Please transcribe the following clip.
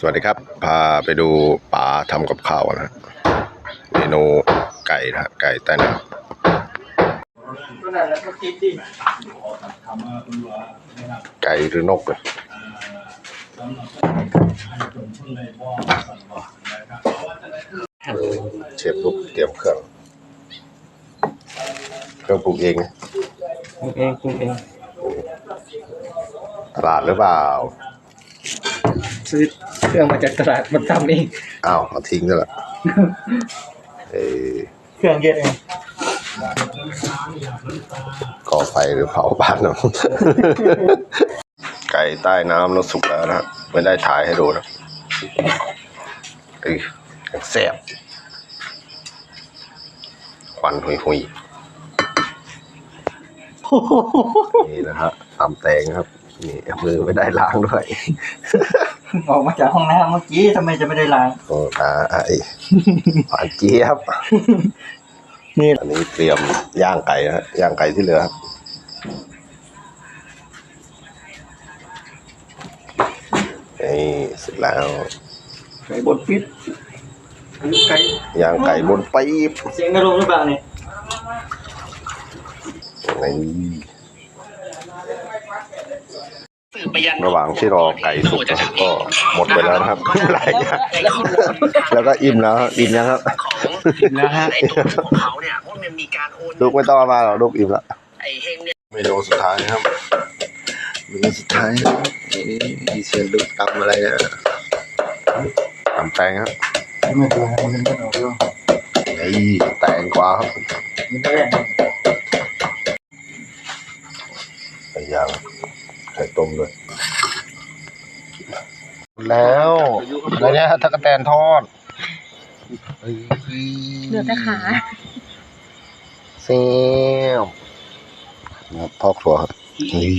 สวัสดีครับ พาไปดูป๋าทำกับข้าวนะฮะเมนูไก่นะฮะไก่ใต้น้ก็นั่นแหล้วก็คิดดิำไก่หรือนกเลยเชฟลูกเตรียมเครื่อง เครื่องปรุงเองนะปรุงเองปรุงเองตลาดหรือเปล่า ซื้อเครื่องมาจากตลาดมันทำเองอ้าวเอาทิ้งด้วยละเออเครื่องเยอะเองก่อไฟหรือเผาบ้านเนาะไก่ใต้น้ำแล้วสุกแล้วนะฮะไม่ได้ถ่ายให้ดูนะเอ้ยยังแซ่บควันหุยหุยๆนี่นะฮะตำแตงครับ นี่มือไม่ได้ล้างด้วย ออกมาจากห้องน้ำเมื่อกี้ทำไมจะไม่ได้ล้างโอ้ตาไอ้หวานเจี๊ยบนี่อันนี้เตรียมย่างไก่นะฮะย่างไก่ที่เหลือครับนี่เสร็จแล้วไก่บดฟิตอันนี้ไก่ย่างไก่บนปี๊บเสียงกระโดงหรือเปล่าเนี่ยนี่ ระหว่างที่รอไก่สุกนะครับก็หมดไปแล้วนะครับหลายอย่างแล้วก็อิ่มแล้วครับอิ่มยังครับแล้วฮะไอ้ตัวของเขาเนี่ยว่ามันมีการโอนลูกไม่ต้องเอามาหรอกลูกอิ่มแล้วไอ้เฮงเนี่ยเมนูสุดท้ายนะครับเมนูสุดท้ายนี่เชียนลูกตำอะไรนะตำแตงครับไม่เป็นไรมันไม่ออกแล้วนี่แตงกวาครับมันได้ไก่ย่าง ไข่ต้มด้วยแล้วอะไรเนี่ยตะกะแตนทอดเหลือแต่ขาเซลนะครับพ่อครัวครับนี่